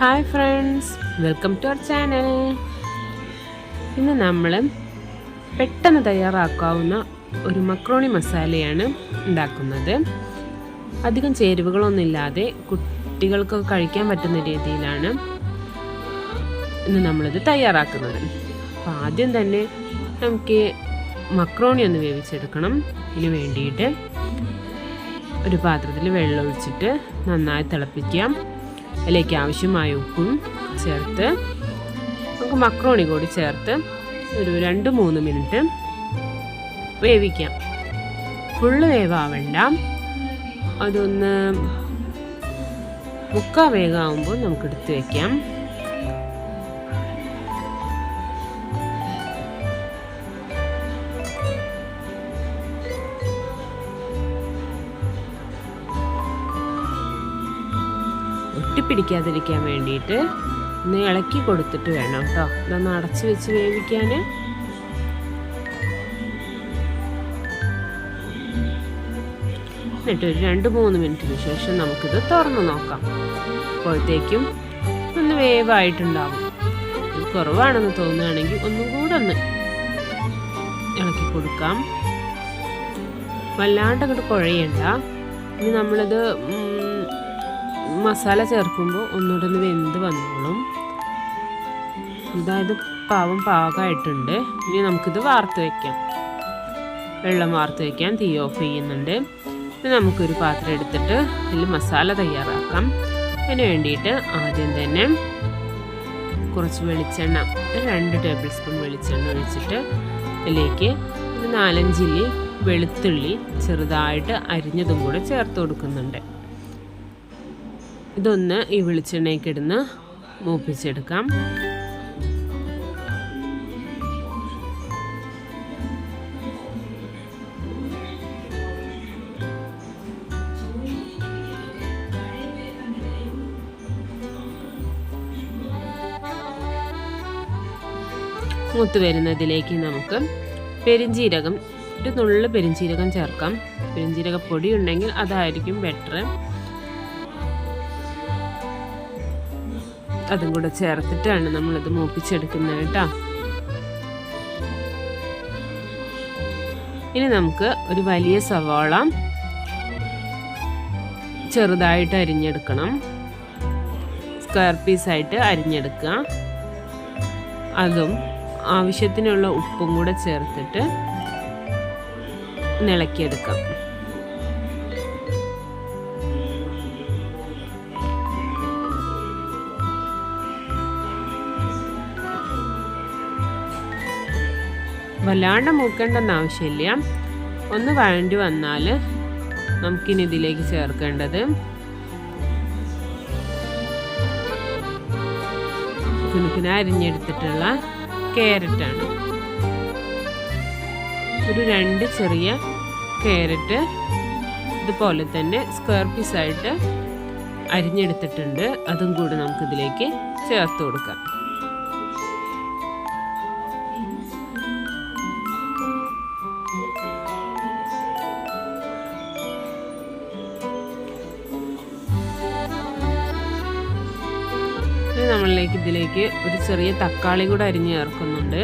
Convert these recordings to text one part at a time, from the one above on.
Hi friends welcome to our channel. ഇന്ന് നമ്മൾ പെട്ടെന്ന് തയ്യാറാക്കാവുന്ന ഒരു മക്രോണി മസാലയാണ് ഉണ്ടാക്കുന്നത്. അധികം ചേരുവകളൊന്നുമില്ലാതെ കുട്ടികൾക്ക് കഴിക്കാൻ പറ്റുന്ന രീതിയിലാണ് ഇന്ന് നമ്മളിത് തയ്യാറാക്കുന്നത്. അപ്പോൾ ആദ്യം തന്നെ നമുക്ക് മക്രോണി ഒന്ന് വേവിച്ചെടുക്കണം. ഇതിന് വേണ്ടിയിട്ട് ഒരു പാത്രത്തിൽ വെള്ളം ഒഴിച്ചിട്ട് നന്നായി തിളപ്പിക്കാം. അതിലേക്ക് ആവശ്യമായ ഉപ്പും ചേർത്ത് നമുക്ക് മക്രോണി കൂടി ചേർത്ത് ഒരു രണ്ട് മൂന്ന് മിനിറ്റ് വേവിക്കാം. ഫുള്ള് വേവാവണ്ട. അതൊന്ന് മുക്കാ വേഗമാകുമ്പോൾ നമുക്ക് എടുത്ത് വയ്ക്കാം ഒട്ടിപ്പിടിക്കാതിരിക്കാൻ വേണ്ടിയിട്ട് ഒന്ന് ഇളക്കി കൊടുത്തിട്ട് വേണം കേട്ടോ. ഇതൊന്ന് അടച്ചു വെച്ച് വേവിക്കാൻ. എന്നിട്ട് ഒരു രണ്ട് മൂന്ന് മിനിറ്റിന് ശേഷം നമുക്കിത് തുറന്നു നോക്കാം. അപ്പോഴത്തേക്കും ഒന്ന് വേവായിട്ടുണ്ടാവും. കുറവാണെന്ന് തോന്നുകയാണെങ്കിൽ ഒന്നും കൂടെ ഒന്ന് ഇളക്കി കൊടുക്കാം. വല്ലാണ്ട് അങ്ങോട്ട് കുഴയണ്ട. ഇനി നമ്മളിത് മസാല ചേർക്കുമ്പോൾ ഒന്നുകൂടെ ഒന്ന് വെന്ത് വന്നോളും. അതായത് പാവം പാകമായിട്ടുണ്ട്. ഇനി നമുക്കിത് വാർത്ത് വയ്ക്കാം വെള്ളം വാർത്ത് വയ്ക്കാൻ തീ ഓഫ് ചെയ്യുന്നുണ്ട്. ഇനി നമുക്കൊരു പാത്രം എടുത്തിട്ട് ഇതിൽ മസാല തയ്യാറാക്കാം. അതിന് വേണ്ടിയിട്ട് ആദ്യം തന്നെ കുറച്ച് വെളിച്ചെണ്ണ രണ്ട് ടേബിൾ സ്പൂൺ വെളിച്ചെണ്ണ ഒഴിച്ചിട്ട് അതിലേക്ക് ഒരു നാലഞ്ചില്ലി വെളുത്തുള്ളി ചെറുതായിട്ട് അരിഞ്ഞതും കൂടെ ചേർത്ത് കൊടുക്കുന്നുണ്ട്. ഇതൊന്ന് ഈ വെളിച്ചെണ്ണയ്ക്ക് ഇടുന്ന് മൂപ്പിച്ചെടുക്കാം. മൂത്ത് വരുന്നതിലേക്ക് നമുക്ക് പെരിഞ്ചീരകം ഒരു നുള്ളു പെരിഞ്ചീരകം ചേർക്കാം. പെരിഞ്ചീരക പൊടി ഉണ്ടെങ്കിൽ അതായിരിക്കും ബെറ്റർ അതും കൂടെ ചേർത്തിട്ടാണ് നമ്മളത് മൂപ്പിച്ചെടുക്കുന്നത് കേട്ടോ. ഇനി നമുക്ക് ഒരു വലിയ സവാള ചെറുതായിട്ട് അരിഞ്ഞെടുക്കണം. സ്ക്വയർ പീസായിട്ട് അരിഞ്ഞെടുക്കുക. അതും ആവശ്യത്തിനുള്ള ഉപ്പും കൂടെ ചേർത്തിട്ട് നിളക്കിയെടുക്കാം. വല്ലാണ്ട് മൂക്കേണ്ടെന്ന് ആവശ്യമില്ല. ഒന്ന് വഴണ്ടി വന്നാൽ നമുക്കിനി ഇതിലേക്ക് ചേർക്കേണ്ടത് കുനുക്കുന അരിഞ്ഞെടുത്തിട്ടുള്ള ക്യാരറ്റാണ്. ഒരു രണ്ട് ചെറിയ കാരറ്റ് ഇതുപോലെ തന്നെ സ്ക്വയർ പീസായിട്ട് അരിഞ്ഞെടുത്തിട്ടുണ്ട്. അതും കൂടി നമുക്കിതിലേക്ക് ചേർത്ത് കൊടുക്കാം. നമ്മളിലേക്ക് ഇതിലേക്ക് ഒരു ചെറിയ തക്കാളി കൂടെ അരിഞ്ഞ് ചേർക്കുന്നുണ്ട്.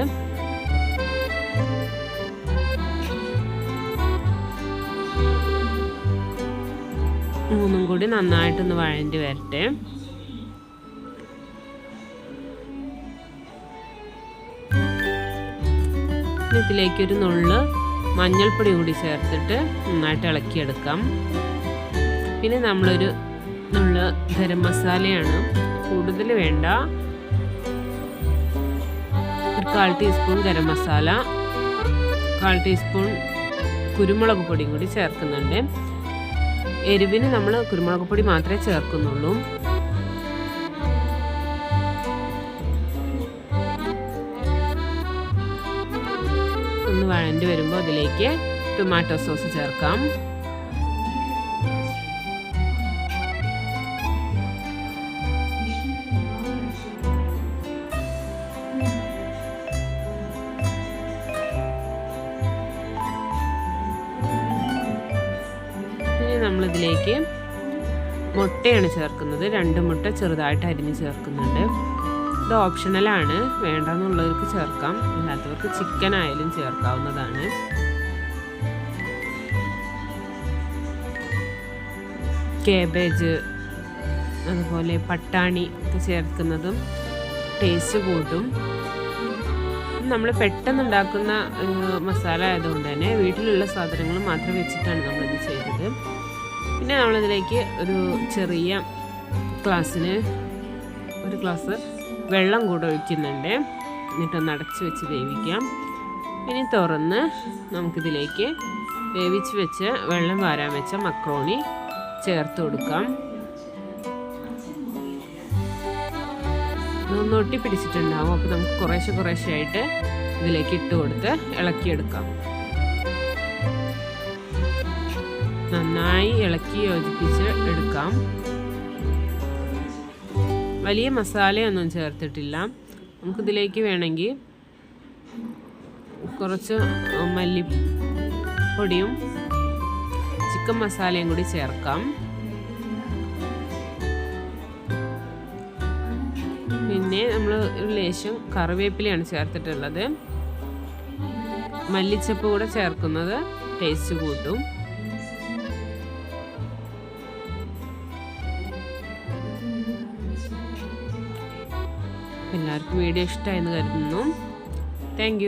മൂന്നും കൂടി നന്നായിട്ടൊന്ന് വഴണ്ടി വരട്ടെ. ഇതിലേക്ക് ഒരു നുള്ള് മഞ്ഞൾപ്പൊടി കൂടി ചേർത്തിട്ട് നന്നായിട്ട് ഇളക്കിയെടുക്കാം. പിന്നെ നമ്മളൊരു നുള്ള് ഗരം മസാലയാണ്. കൂടുതൽ വേണ്ട. ഒരു കാൽ ടീസ്പൂൺ ഗരം മസാല കാൽ ടീസ്പൂൺ കുരുമുളക് പൊടിയും കൂടി ചേർക്കുന്നുണ്ട്. എരിവിന് നമ്മൾ കുരുമുളക് പൊടി മാത്രമേ ചേർക്കുന്നുള്ളൂ. ഒന്ന് വഴണ്ടി വരുമ്പോൾ അതിലേക്ക് ടൊമാറ്റോ സോസ് ചേർക്കാം. നമ്മളിതിലേക്ക് മുട്ടയാണ് ചേർക്കുന്നത്. രണ്ട് മുട്ട ചെറുതായിട്ട് അരിഞ്ഞ് ചേർക്കുന്നുണ്ട്. ഇത് ഓപ്ഷണലാണ് വേണ്ടെന്നുള്ളവർക്ക് ചേർക്കാം. അല്ലാത്തവർക്ക് ചിക്കൻ ആയാലും ചേർക്കാവുന്നതാണ്. കേബേജ് അതുപോലെ പട്ടാണി ഒക്കെ ചേർക്കുന്നതും ടേസ്റ്റ് കൂട്ടും നമ്മൾ പെട്ടെന്ന് ഉണ്ടാക്കുന്ന മസാല ആയതുകൊണ്ട് തന്നെ വീട്ടിലുള്ള സാധനങ്ങൾ മാത്രം വെച്ചിട്ടാണ് നമ്മളിത് ചെയ്തത്. പിന്നെ നമ്മളിതിലേക്ക് ഒരു ചെറിയ ഗ്ലാസ്സിന് ഒരു ഗ്ലാസ് വെള്ളം കൂടെ ഒഴിക്കുന്നുണ്ട്. എന്നിട്ടൊന്ന് അടച്ച് വെച്ച് വേവിക്കാം. ഇനി തുറന്ന് നമുക്കിതിലേക്ക് വേവിച്ച് വെച്ച് വെള്ളം വാരാൻ വെച്ച മക്രോണി ചേർത്ത് കൊടുക്കാം. ഒന്നൊട്ടി പിടിച്ചിട്ടുണ്ടാവും അപ്പോൾ നമുക്ക് കുറേശ്ശെ കുറേശ്ശെ ആയിട്ട് ഇതിലേക്ക് ഇട്ട് കൊടുത്ത് ഇളക്കിയെടുക്കാം. നന്നായി ഇളക്കി യോജിപ്പിച്ച് എടുക്കാം. വലിയ മസാലയൊന്നും ചേർത്തിട്ടില്ല. നമുക്കിതിലേക്ക് വേണമെങ്കിൽ കുറച്ച് മല്ലിപ്പൊടിയും ചിക്കൻ മസാലയും കൂടി ചേർക്കാം. പിന്നെ നമ്മൾ ഒരു ലേശം കറിവേപ്പിലയാണ് ചേർത്തിട്ടുള്ളത്. മല്ലിച്ചപ്പ് കൂടെ ചേർക്കുന്നത് ടേസ്റ്റ് കൂട്ടും. എല്ലാവർക്കും വീഡിയോ ഇഷ്ടമായെന്ന് കരുതുന്നു. താങ്ക്